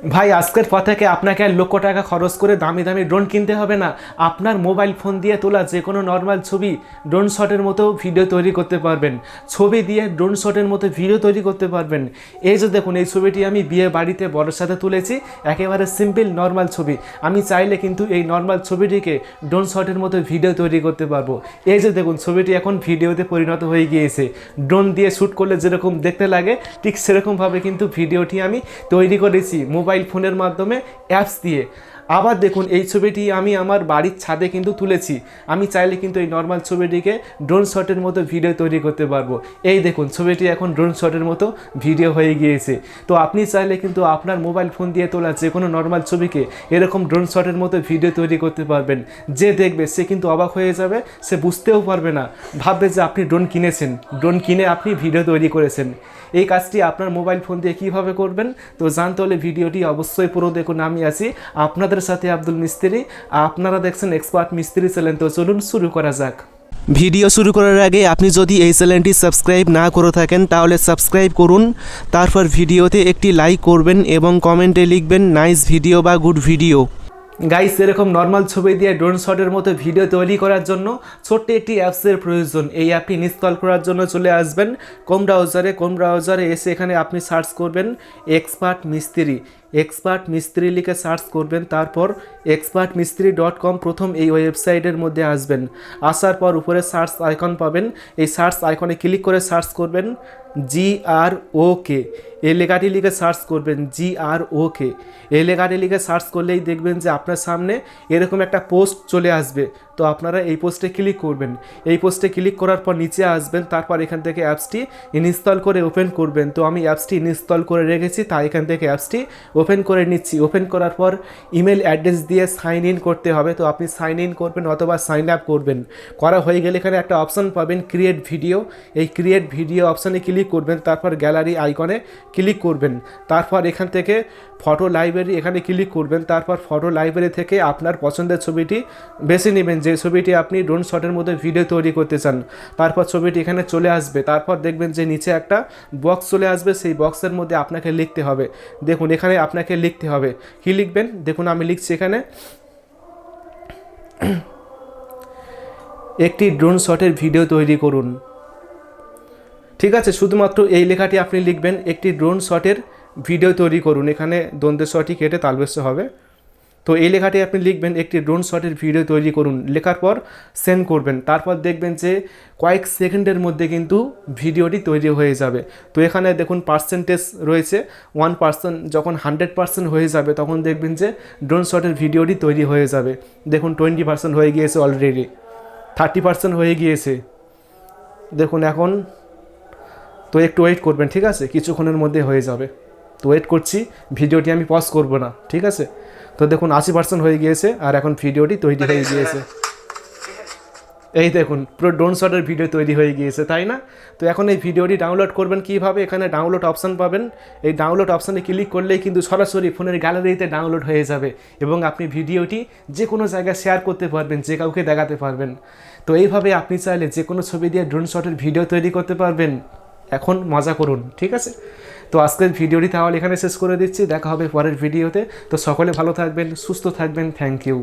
ভাই, আজকের পর থেকে আপনাকে আর লক্ষ টাকা খরচ করে দামি দামি ড্রোন কিনতে হবে না। আপনার মোবাইল ফোন দিয়ে তোলা যে কোনো নর্মাল ছবি ড্রোন শটের মতো ভিডিও তৈরি করতে পারবেন। ছবি দিয়ে ড্রোন শটের মতো ভিডিও তৈরি করতে পারবেন। এই যে দেখুন, এই ছবিটি আমি বিয়ে বাড়িতে বড়ের সাথে তুলেছি, একেবারে সিম্পল নর্মাল ছবি। আমি চাইলে কিন্তু এই নর্মাল ছবিটিকে ড্রোন শটের মতো ভিডিও তৈরি করতে পারব। এই যে দেখুন, ছবিটি এখন ভিডিওতে পরিণত হয়ে গিয়েছে। ড্রোন দিয়ে শ্যুট করলে যেরকম দেখতে লাগে, ঠিক সেরকমভাবে কিন্তু ভিডিওটি আমি তৈরি করেছি। মোবাইল ফোনের মাধ্যমে অ্যাপস দিয়ে। আবার দেখুন, এই ছবিটি আমি আমার বাড়ির ছাদে কিন্তু তুলেছি। আমি চাইলে কিন্তু এই নর্মাল ছবিটিকে ড্রোন শটের মতো ভিডিও তৈরি করতে পারব। এই দেখুন, ছবিটি এখন ড্রোন শটের মতো ভিডিও হয়ে গিয়েছে। তো আপনি চাইলে কিন্তু আপনার মোবাইল ফোন দিয়ে তোলা যে কোনো নর্মাল ছবিকে এরকম ড্রোন শটের মতো ভিডিও তৈরি করতে পারবেন। যে দেখবে, সে কিন্তু অবাক হয়ে যাবে, সে বুঝতেও পারবে না। ভাববে যে আপনি ড্রোন কিনেছেন। ড্রোন কিনে আপনি ভিডিও তৈরি করেছেন। এই কাজটি আপনার মোবাইল ফোন দিয়ে কীভাবে করবেন? তো জানতে হলে ভিডিওটি অবশ্যই পুরো দেখুন। আমি আছি আপনাদের সাথে আব্দুল মিস্ত্রি। আপনারা দেখছেন এক্সপার্ট মিস্ত্রি চ্যানেল তো চলুন শুরু করা যাক। ভিডিও শুরু করার আগে আপনি যদি এই চ্যানেলটি সাবস্ক্রাইব না করে থাকেন তাহলে সাবস্ক্রাইব করুন। তারপর ভিডিওতে একটি লাইক করবেন এবং কমেন্টে লিখবেন নাইস ভিডিও বা গুড ভিডিও গাইস এরকম নর্মাল ছবি দিয়ে ড্রোন শটের মতো ভিডিও তৈরি করার জন্য ছোট্ট একটি অ্যাপসের প্রয়োজন। এই অ্যাপটি ইনস্টল করার জন্য চলে আসবেন। কোম ব্রাউজারে কোম ব্রাউজারে এসে এখানে আপনি সার্চ করবেন এক্সপার্ট মিস্ত্রি এক্সপার্ট মিস্ত্রি লিখে সার্চ করবেন, তারপর এক্সপার্ট মিস্ত্রি ডট কম প্রথম এই ওয়েবসাইটের মধ্যে আসবেন। আসার পর উপরে সার্চ আইকন পাবেন। এই সার্চ আইকনে ক্লিক করে সার্চ করবেন জি আর ও কে এই লেখাটি লিখে সার্চ করবেন জি আর ও কে এই লেখাটি লিখে সার্চ করলেই দেখবেন যে আপনার সামনে এরকম একটা পোস্ট চলে আসবে। তো আপনারা এই পোস্টে ক্লিক করবেন। এই পোস্টে ক্লিক করার পর নিচে আসবেন, তারপর এখান থেকে অ্যাপসটি ইনস্টল করে ওপেন করবেন। তো আমি অ্যাপসটি ইনস্টল করে রেখেছি, তাই এখান থেকে অ্যাপসটি ওপেন করে নিচ্ছি। ওপেন করার পর ইমেল অ্যাড্রেস দিয়ে সাইন ইন করতে হবে। তো আপনি সাইন ইন করবেন অথবা সাইন আপ করবেন। করা হয়ে গেলে এখানে একটা অপশান পাবেন ক্রিয়েট ভিডিও। এই ক্রিয়েট ভিডিও অপশানে ক্লিক করবেন, তারপর গ্যালারি আইকনে ক্লিক করবেন। তারপর এখান থেকে ফটো লাইব্রেরি এখানে ক্লিক করবেন। তারপর ফটো লাইব্রেরি থেকে আপনার পছন্দের ছবিটি বেছে নেবেন। যে ছবিটি আপনি ড্রোন শটের মধ্যে ভিডিও তৈরি করতে চান, তারপর ছবিটি এখানে চলে আসবে। তারপর দেখবেন যে নিচে একটা বক্স চলে আসবে। সেই বক্সের মধ্যে আপনাকে লিখতে হবে। দেখুন, এখানে আপনাকে লিখতে হবে। কি লিখবেন? দেখুন, আমি লিখছি এখানে। একটি ড্রোন শটের ভিডিও তৈরি করুন। ঠিক আছে, শুধুমাত্র এই লেখাটি আপনি লিখবেন। একটি ড্রোন শটের ভিডিও তৈরি করুন। এখানে দ্বন্দ্ব শটি কেটে তালবেশ্য হবে। তো এই লেখাটি আপনি লিখবেন, একটি ড্রোন শটের ভিডিও তৈরি করুন। লেখার পর সেন্ড করবেন। তারপর দেখবেন যে কয়েক সেকেন্ডের মধ্যে কিন্তু ভিডিওটি তৈরি হয়ে যাবে। তো এখানে দেখুন পার্সেন্টেজ রয়েছে। ওয়ান পার্সেন্ট যখন হান্ড্রেড পার্সেন্ট হয়ে যাবে, তখন দেখবেন যে ড্রোন শটের ভিডিওটি তৈরি হয়ে যাবে। দেখুন টোয়েন্টি পার্সেন্ট হয়ে গিয়েছে অলরেডি থার্টি পার্সেন্ট হয়ে গিয়েছে। দেখুন এখন তো একটু ওয়েট করবেন, ঠিক আছে? কিছুক্ষণের মধ্যে হয়ে যাবে। তো ওয়েট করছি। ভিডিওটি আমি পজ করব না, ঠিক আছে? তো দেখুন, আশি পার্সেন্ট হয়ে গিয়েছে আর এখন ভিডিওটি তৈরি হয়ে গিয়েছে। এই দেখুন, পুরো ড্রোন শটের ভিডিও তৈরি হয়ে গিয়েছে, তাই না? তো এখন এই ভিডিওটি ডাউনলোড করবেন কীভাবে? এখানে ডাউনলোড অপশান পাবেন। এই ডাউনলোড অপশানে ক্লিক করলেই কিন্তু সরাসরি ফোনের গ্যালারিতে ডাউনলোড হয়ে যাবে এবং আপনি ভিডিওটি যে কোনো জায়গায় শেয়ার করতে পারবেন, যে কাউকে দেখাতে পারবেন। তো এইভাবে আপনি চাইলে যে কোনো ছবি দিয়ে ড্রোন শটের ভিডিও তৈরি করতে পারবেন। এখন মজা করুন, ঠিক আছে? তো আজকের ভিডিওটি তাহলে এখানে শেষ করে দিচ্ছি। দেখা হবে পরের ভিডিওতে। তো সকলে ভালো থাকবেন, সুস্থ থাকবেন। Thank you.